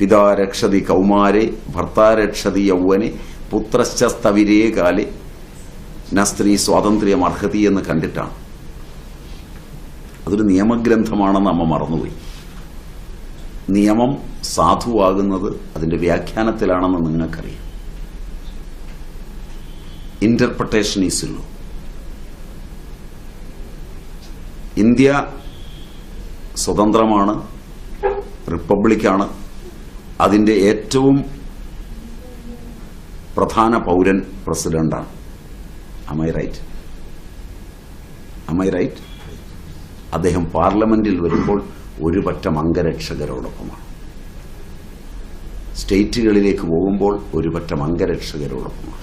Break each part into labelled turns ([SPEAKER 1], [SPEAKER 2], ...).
[SPEAKER 1] പിതാ രക്ഷതി കൗമാരെ ഭർത്താരക്ഷതി യൗവനെ പുത്രശ്ചസ്തവിരേ കാലെ. ന സ്ത്രീ സ്വാതന്ത്ര്യം അർഹതി എന്ന് കണ്ടിട്ടാണ്. അതൊരു നിയമഗ്രന്ഥമാണെന്ന് അമ്മ മറന്നുപോയി. നിയമം സാധുവാകുന്നത് അതിന്റെ വ്യാഖ്യാനത്തിലാണെന്ന് നിങ്ങൾക്കറിയാം. ഇന്റർപ്രിട്ടേഷൻ ഈസ് ലോ ഇന്ത്യ സ്വതന്ത്രമാണ് റിപ്പബ്ലിക്കാണ് അതിന്റെ ഏറ്റവും പ്രധാന പൗരൻ പ്രസിഡന്റാണ്. അമൈ റൈറ്റ് അമൈ റൈറ്റ് അദ്ദേഹം പാർലമെന്റിൽ വരുമ്പോൾ ഒരു പറ്റം അംഗരക്ഷകരോടൊപ്പമാണ്. സ്റ്റേറ്റുകളിലേക്ക് പോകുമ്പോൾ ഒരു പറ്റം അംഗരക്ഷകരോടൊപ്പമാണ്.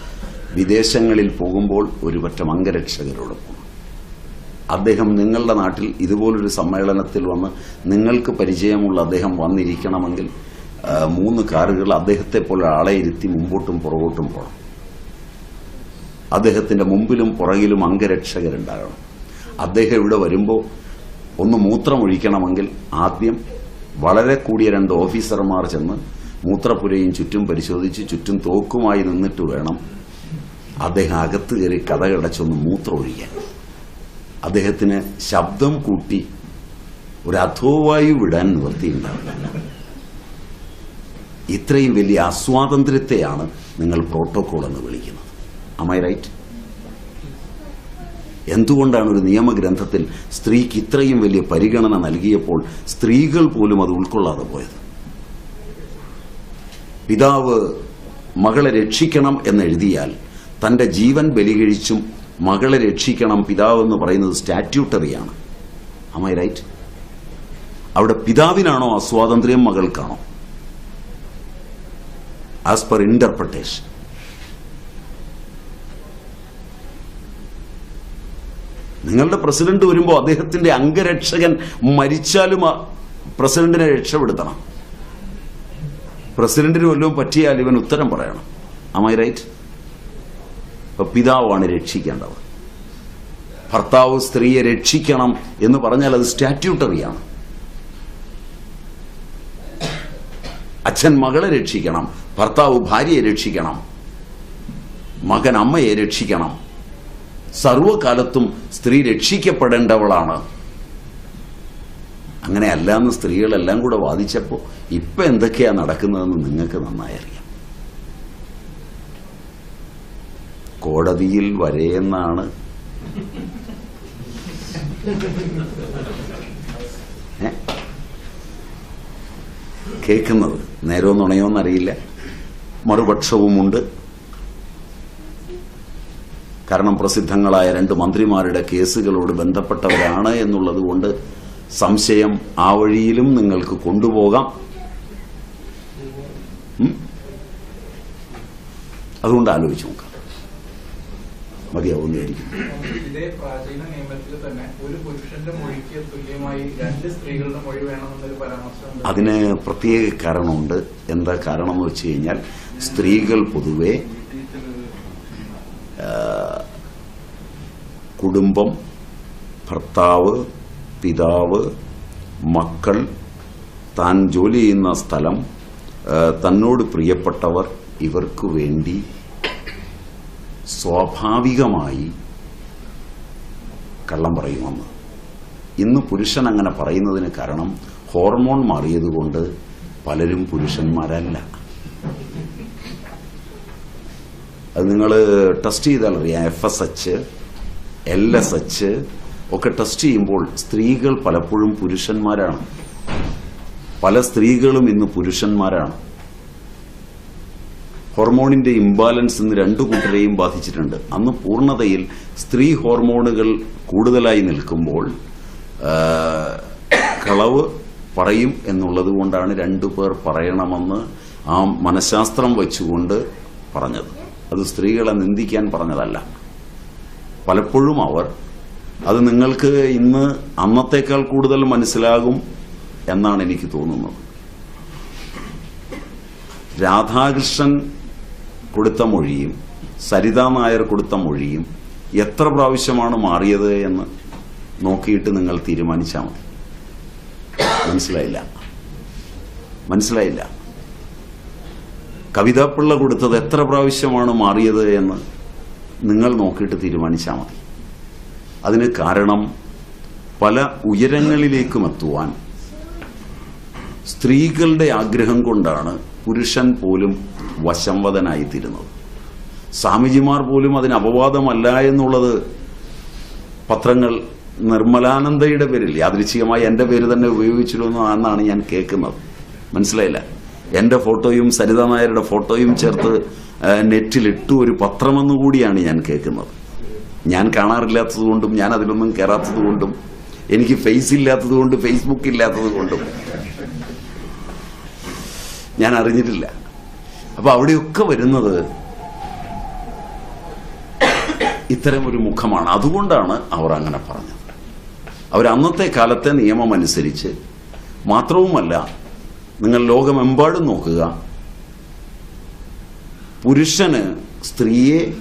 [SPEAKER 1] വിദേശങ്ങളിൽ പോകുമ്പോൾ ഒരു പറ്റം അംഗരക്ഷകരോടൊപ്പമാണ്. അദ്ദേഹം നിങ്ങളുടെ നാട്ടിൽ ഇതുപോലൊരു സമ്മേളനത്തിൽ വന്ന് നിങ്ങൾക്ക് പരിചയമുള്ള അദ്ദേഹം വന്നിരിക്കണമെങ്കിൽ മൂന്ന് കാറുകൾ അദ്ദേഹത്തെ പോലെ ആളെ ഇരുത്തി മുമ്പോട്ടും പുറകോട്ടും പോകണം. അദ്ദേഹത്തിന്റെ മുമ്പിലും പുറകിലും അംഗരക്ഷകരുണ്ടാകണം. അദ്ദേഹം ഇവിടെ വരുമ്പോൾ ഒന്ന് മൂത്രമൊഴിക്കണമെങ്കിൽ ആദ്യം വളരെ കൂടിയ രണ്ട് ഓഫീസർമാർ ചെന്ന് മൂത്രപ്പുരയും ചുറ്റും പരിശോധിച്ച് ചുറ്റും തോക്കുമായി നിന്നിട്ട് വേണം അദ്ദേഹം അകത്ത് കയറി കഥകടച്ചൊന്ന് മൂത്രമൊഴിക്കാൻ. അദ്ദേഹത്തിന് ശബ്ദം കൂട്ടി ഒരു അധോവായു വിടാൻ നിവൃത്തിയുണ്ടാവില്ല ഇത്രയും വലിയ അസ്വാതന്ത്ര്യത്തെയാണ് നിങ്ങൾ പ്രോട്ടോകോൾ എന്ന് വിളിക്കുന്നത്. അമൈ റൈറ്റ് എന്തുകൊണ്ടാണ് ഒരു നിയമഗ്രന്ഥത്തിൽ സ്ത്രീക്ക് ഇത്രയും വലിയ പരിഗണന നൽകിയപ്പോൾ സ്ത്രീകൾ പോലും അത് ഉൾക്കൊള്ളാതെ പോയത്? പിതാവ് മകളെ രക്ഷിക്കണം എന്നെഴുതിയാൽ തന്റെ ജീവൻ ബലികഴിച്ചും മകളെ രക്ഷിക്കണം പിതാവ് എന്ന് പറയുന്നത് സ്റ്റാറ്റ്യൂട്ടറിയാണ് അമൈ റൈറ്റ് അവിടെ പിതാവിനാണോ അസ്വാതന്ത്ര്യം മകൾക്കാണോ? As per interpretation. നിങ്ങളുടെ പ്രസിഡന്റ് വരുമ്പോൾ അദ്ദേഹത്തിന്റെ അംഗരക്ഷകൻ മരിച്ചാലും പ്രസിഡന്റിനെ രക്ഷപ്പെടുത്തണം. പ്രസിഡന്റിന് വല്ലതും പറ്റിയാൽ ഇവൻ ഉത്തരം പറയണം. അമൈ റൈറ്റ് പിതാവാണ് രക്ഷിക്കേണ്ടത് ഭർത്താവ് സ്ത്രീയെ രക്ഷിക്കണം എന്ന് പറഞ്ഞാൽ അത് സ്റ്റാറ്റ്യൂട്ടറിയാണ് അച്ഛൻ മകളെ രക്ഷിക്കണം. ഭർത്താവ് ഭാര്യയെ രക്ഷിക്കണം. മകൻ അമ്മയെ രക്ഷിക്കണം. സർവകാലത്തും സ്ത്രീ രക്ഷിക്കപ്പെടേണ്ടവളാണ്. അങ്ങനെ അല്ലാന്ന് സ്ത്രീകളെല്ലാം കൂടെ വാദിച്ചപ്പോൾ ഇപ്പൊ എന്തൊക്കെയാ നടക്കുന്നതെന്ന് നിങ്ങൾക്ക് നന്നായി അറിയാം കോടതിയിൽ വരെയെന്നാണ്? കേൾക്കുന്നത്. നേരോ നുണയോന്നറിയില്ല മറുപക്ഷവുമുണ്ട്. കാരണം പ്രസിദ്ധങ്ങളായ രണ്ട് മന്ത്രിമാരുടെ കേസുകളോട് ബന്ധപ്പെട്ടവരാണ് എന്നുള്ളത് കൊണ്ട് സംശയം ആ വഴിയിലും നിങ്ങൾക്ക് കൊണ്ടുപോകാം. അതുകൊണ്ട് ആലോചിച്ച് നോക്കാം. മതിയാവുന്നതായിരിക്കും
[SPEAKER 2] ഇതേ പ്രാചീന നിയമത്തിൽ തന്നെ ഒരു പുരുഷന്റെ മൊഴിക്ക് തുല്യമായി രണ്ട് സ്ത്രീകളുടെ മൊഴി വേണമെന്നൊരു പരാമർശം
[SPEAKER 1] അതിന് പ്രത്യേക കാരണമുണ്ട്. എന്താ കാരണം എന്ന് വെച്ച് കഴിഞ്ഞാൽ സ്ത്രീകൾ പൊതുവെ കുടുംബം ഭർത്താവ് പിതാവ് മക്കൾ താൻ ജോലി ചെയ്യുന്ന സ്ഥലം തന്നോട് പ്രിയപ്പെട്ടവർ ഇവർക്ക് വേണ്ടി സ്വാഭാവികമായി കള്ളം പറയുമെന്ന് ഇന്ന് പുരുഷൻ അങ്ങനെ പറയുന്നതിന് കാരണം ഹോർമോൺ മാറിയതുകൊണ്ട് പലരും പുരുഷന്മാരല്ല. അത് നിങ്ങൾ ടെസ്റ്റ് ചെയ്താൽ അറിയാം. F S H L S H ഒക്കെ ടെസ്റ്റ് ചെയ്യുമ്പോൾ സ്ത്രീകൾ പലപ്പോഴും പുരുഷന്മാരാണ്. പല സ്ത്രീകളും ഇന്ന് പുരുഷന്മാരാണ്. ഹോർമോണിന്റെ ഇംബാലൻസ് ഇന്ന് രണ്ടു കൂട്ടരെയും ബാധിച്ചിട്ടുണ്ട്. അന്ന് പൂർണതയിൽ സ്ത്രീ ഹോർമോണുകൾ കൂടുതലായി നിൽക്കുമ്പോൾ കളവ് പറയും എന്നുള്ളത് കൊണ്ടാണ് രണ്ടു പേർ പറയണമെന്ന് ആ മനഃശാസ്ത്രം വെച്ചുകൊണ്ട് പറഞ്ഞത്. അത് സ്ത്രീകളെ നിന്ദിക്കാൻ പറഞ്ഞതല്ല. പലപ്പോഴും അവർ അത് നിങ്ങൾക്ക് ഇന്ന് അന്നത്തേക്കാൾ കൂടുതൽ മനസ്സിലാകും എന്നാണ് എനിക്ക് തോന്നുന്നത്. രാധാകൃഷ്ണൻ കൊടുത്ത മൊഴിയും സരിതാ നായർ കൊടുത്ത മൊഴിയും എത്ര പ്രാവശ്യമാണ് മാറിയത് എന്ന് നോക്കിയിട്ട് നിങ്ങൾ തീരുമാനിച്ചാൽ മതി. മനസ്സിലായില്ല. മനസ്സിലായില്ല. കവിതാപ്പിള്ള കൊടുത്തത് എത്ര പ്രാവശ്യമാണ് മാറിയത് എന്ന് നിങ്ങൾ നോക്കിയിട്ട് തീരുമാനിച്ചാൽ മതി. അതിന് കാരണം പല ഉയരങ്ങളിലേക്കും എത്തുവാൻ സ്ത്രീകളുടെ ആഗ്രഹം കൊണ്ടാണ് പുരുഷൻ പോലും വശംവദനായിത്തീരുന്നത് സ്വാമിജിമാർ പോലും അതിന് അപവാദമല്ല എന്നുള്ളത് പത്രങ്ങൾ നിർമ്മലാനന്ദയുടെ പേരിൽ യാദൃച്ഛികമായി എന്റെ പേര് തന്നെ ഉപയോഗിച്ചിരുന്നു എന്നാണ് ഞാൻ കേൾക്കുന്നത്. മനസ്സിലായില്ല? എന്റെ ഫോട്ടോയും സരിത നായരുടെ ഫോട്ടോയും ചേർത്ത് നെറ്റിലിട്ടു ഒരു പത്രമെന്നു കൂടിയാണ് ഞാൻ കേൾക്കുന്നത്. ഞാൻ കാണാറില്ലാത്തത് കൊണ്ടും ഞാൻ അതിലൊന്നും കയറാത്തത് കൊണ്ടും എനിക്ക് ഫേസ് ഇല്ലാത്തത് കൊണ്ടും ഫേസ്ബുക്ക് ഇല്ലാത്തത് കൊണ്ടും ഞാൻ അറിഞ്ഞിട്ടില്ല. അപ്പൊ അവിടെയൊക്കെ വരുന്നത് ഇത്തരം ഒരു മുഖമാണ്. അതുകൊണ്ടാണ് അവർ അങ്ങനെ പറഞ്ഞത്. അവർ അന്നത്തെ കാലത്തെ നിയമം അനുസരിച്ച് മാത്രവുമല്ല നിങ്ങൾ ലോകമെമ്പാടും നോക്കുക. പുരുഷന് സ്ത്രീയെ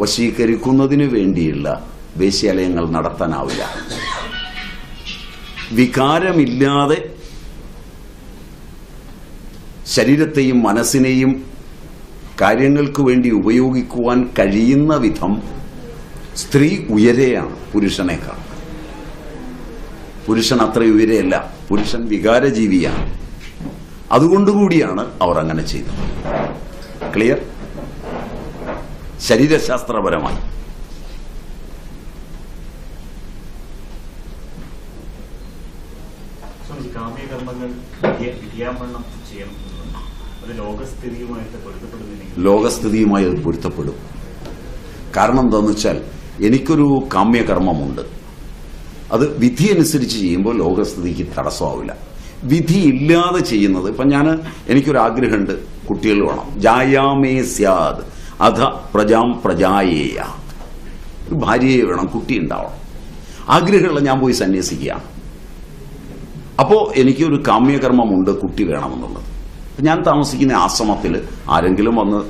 [SPEAKER 1] വശീകരിക്കുന്നതിന് വേണ്ടിയുള്ള വേശ്യാലയങ്ങൾ നടത്താനാവില്ല. വികാരമില്ലാതെ ശരീരത്തെയും മനസ്സിനെയും കാര്യങ്ങൾക്ക് വേണ്ടി ഉപയോഗിക്കുവാൻ കഴിയുന്ന വിധം സ്ത്രീ ഉയരെയാണ് പുരുഷനേക്കാൾ. പുരുഷൻ അത്ര ഉയരെയല്ല പുരുഷൻ വികാരജീവിയാണ്. അതുകൊണ്ടുകൂടിയാണ് അവർ അങ്ങനെ ചെയ്തത്. ക്ലിയർ ശരീരശാസ്ത്രപരമായി. ലോകസ്ഥിതിയുമായി അത് പൊരുത്തപ്പെടും. കാരണം എന്താണെന്ന് വെച്ചാൽ എനിക്കൊരു കാമ്യകർമ്മമുണ്ട്. അത് വിധി അനുസരിച്ച് ചെയ്യുമ്പോൾ ലോകസ്ഥിതിക്ക് തടസ്സമാവില്ല. വിധി ഇല്ലാതെ ചെയ്യുന്നത് ഇപ്പം ഞാൻ എനിക്കൊരു ആഗ്രഹമുണ്ട് കുട്ടികൾ വേണം. ജായാമേ സ്യാദ് അധ പ്രജാം പ്രജായേയ. ഒരു ഭാര്യയെ വേണം കുട്ടി ഉണ്ടാവണം. ആഗ്രഹമുള്ള ഞാൻ പോയി സന്യസിക്കുകയാണ് അപ്പോൾ എനിക്കൊരു കാമ്യകർമ്മമുണ്ട് കുട്ടി വേണമെന്നുള്ളത്. ഞാൻ താമസിക്കുന്ന ആശ്രമത്തിൽ ആരെങ്കിലും വന്ന്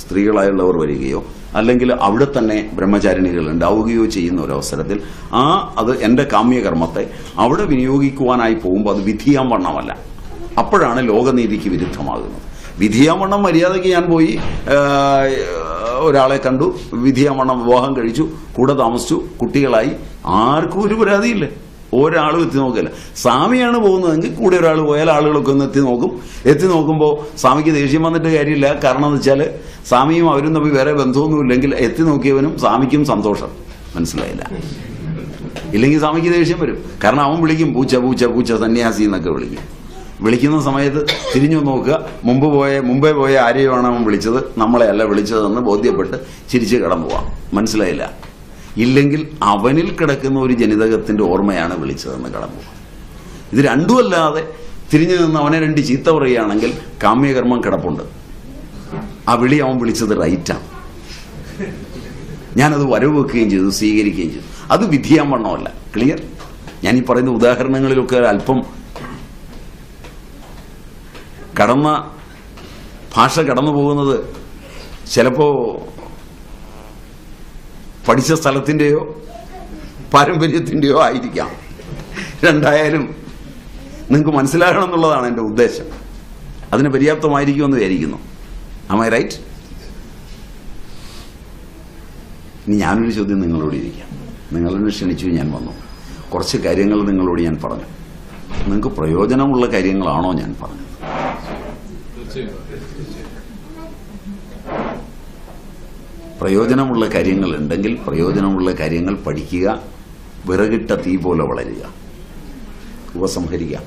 [SPEAKER 1] സ്ത്രീകളായുള്ളവർ വരികയോ അല്ലെങ്കിൽ അവിടെ തന്നെ ബ്രഹ്മചാരിണികൾ ഉണ്ടാവുകയോ ചെയ്യുന്ന ഒരു അവസരത്തിൽ ആ അത് എന്റെ കാമ്യകർമ്മത്തെ അവിടെ വിനിയോഗിക്കുവാനായി പോകുമ്പോൾ അത് വിധിയാൻ വണ്ണമല്ല അപ്പോഴാണ് ലോകനീതിക്ക് വിരുദ്ധമാകുന്നത്. വിധിയാമണ്ണം മര്യാദയ്ക്ക് ഞാൻ പോയി ഒരാളെ കണ്ടു വിധിയാമണ്ണം വിവാഹം കഴിച്ചു കൂടെ താമസിച്ചു കുട്ടികളായി. ആർക്കും ഒരു പരാതിയില്ല. ഒരാളും എത്തി നോക്കില്ല സ്വാമിയാണ് പോകുന്നതെങ്കിൽ കൂടെ ഒരാൾ പോയാൽ ആളുകളൊക്കെ ഒന്ന് എത്തി നോക്കും. എത്തി നോക്കുമ്പോൾ സ്വാമിക്ക് ദേഷ്യം വന്നിട്ട് കാര്യമില്ല. കാരണം എന്ന് വെച്ചാൽ സ്വാമിയും അവരും തമ്മിൽ വേറെ ബന്ധമൊന്നും ഇല്ലെങ്കിൽ എത്തി നോക്കിയവനും സ്വാമിക്കും സന്തോഷം. മനസ്സിലായില്ല? ഇല്ലെങ്കിൽ സ്വാമിക്ക് ദേഷ്യം വരും. കാരണം അവൻ വിളിക്കും പൂച്ച പൂച്ച പൂച്ച സന്യാസി എന്നൊക്കെ വിളിക്കും. വിളിക്കുന്ന സമയത്ത് തിരിഞ്ഞു നോക്കുക. മുമ്പ് പോയ മുമ്പേ പോയ ആരെയുമാണ് അവൻ വിളിച്ചത്? നമ്മളെ അല്ല വിളിച്ചതെന്ന് ബോധ്യപ്പെട്ട് ചിരിച്ച് കടന്നു പോവാം. മനസ്സിലായില്ല? ഇല്ലെങ്കിൽ അവനിൽ കിടക്കുന്ന ഒരു ജനിതകത്തിന്റെ ഓർമ്മയാണ് വിളിച്ചതെന്ന് കടന്നു. ഇത് രണ്ടുമല്ലാതെ തിരിഞ്ഞു നിന്ന് അവനെ രണ്ട് ചീത്ത പറയുകയാണെങ്കിൽ കാമ്യകർമ്മം കിടപ്പുണ്ട്. ആ വിളി അവൻ വിളിച്ചത് റൈറ്റാണ്. ഞാനത് വരവ് വെക്കുകയും ചെയ്തു സ്വീകരിക്കുകയും ചെയ്തു. അത് വിധിയാൻ വണ്ണമല്ല. ക്ലിയർ? ഞാൻ ഈ പറയുന്ന ഉദാഹരണങ്ങളിലൊക്കെ അല്പം കടന്ന ഭാഷ കടന്നു പോകുന്നത് ചിലപ്പോ പഠിച്ച സ്ഥലത്തിന്റെയോ പാരമ്പര്യത്തിന്റെയോ ആയിരിക്കാം. രണ്ടായാലും നിങ്ങൾക്ക് മനസ്സിലാകണം എന്നുള്ളതാണ് എന്റെ ഉദ്ദേശം. അതിന് പര്യാപ്തമായിരിക്കുമെന്ന് വിചാരിക്കുന്നു. ആമൈ റൈറ്റ് ഇനി ഞാനൊരു ചോദ്യം നിങ്ങളോട് ഇരിക്കാം നിങ്ങളെന്നെ ക്ഷണിച്ചു ഞാൻ വന്നു. കുറച്ച് കാര്യങ്ങൾ നിങ്ങളോട് ഞാൻ പറഞ്ഞു. നിങ്ങൾക്ക് പ്രയോജനമുള്ള കാര്യങ്ങളാണോ ഞാൻ പറഞ്ഞത്? പ്രയോജനമുള്ള കാര്യങ്ങൾ ഉണ്ടെങ്കിൽ പ്രയോജനമുള്ള കാര്യങ്ങൾ പഠിക്കുക വിറകിട്ട തീ പോലെ വളരുക ഉപസംഹരിക്കാം